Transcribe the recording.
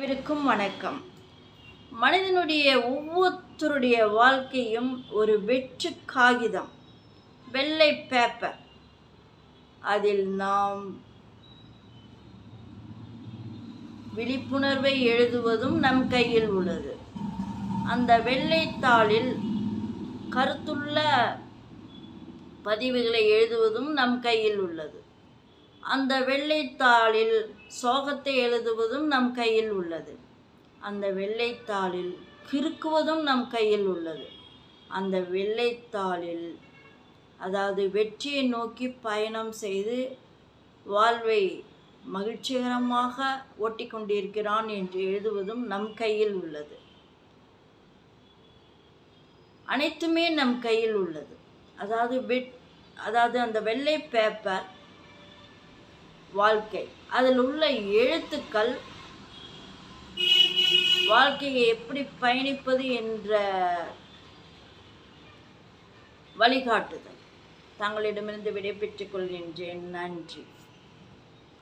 அனைவருக்கும் வணக்கம். மனிதனுடைய ஒவ்வொருத்தருடைய வாழ்க்கையும் ஒரு வெற்று காகிதம் வெள்ளை பேப்பர் அதில் நாம் விழிப்புணர்வை எழுதுவதும் நம் கையில் உள்ளது. அந்த வெள்ளைத்தாளில் கருத்துள்ள பதிவுகளை எழுதுவதும் நம் கையில் உள்ளது. அந்த வெள்ளைத்தாளில் சோகத்தை எழுதுவதும் நம் கையில் உள்ளது. அந்த வெள்ளைத்தாளில் கிறுக்குவதும் நம் கையில் உள்ளது. அந்த வெள்ளைத்தாளில் அதாவது வெற்றியை நோக்கி பயணம் செய்து வாழ்வை மகிழ்ச்சிகரமாக ஓட்டிக்கொண்டிருக்கிறான் என்று எழுதுவதும் நம் கையில் உள்ளது. அனைத்துமே நம் கையில் உள்ளது. அதாவது வெட் அதாவது அந்த வெள்ளை பேப்பர் வாழ்க்கை. அதில் உள்ள எழுத்துக்கள் வாழ்க்கையை எப்படி பயணிப்பது என்ற வழிகாட்டுதல். தங்களிடமிருந்து விடைபெற்றுக் கொள்கின்றேன். நன்றி.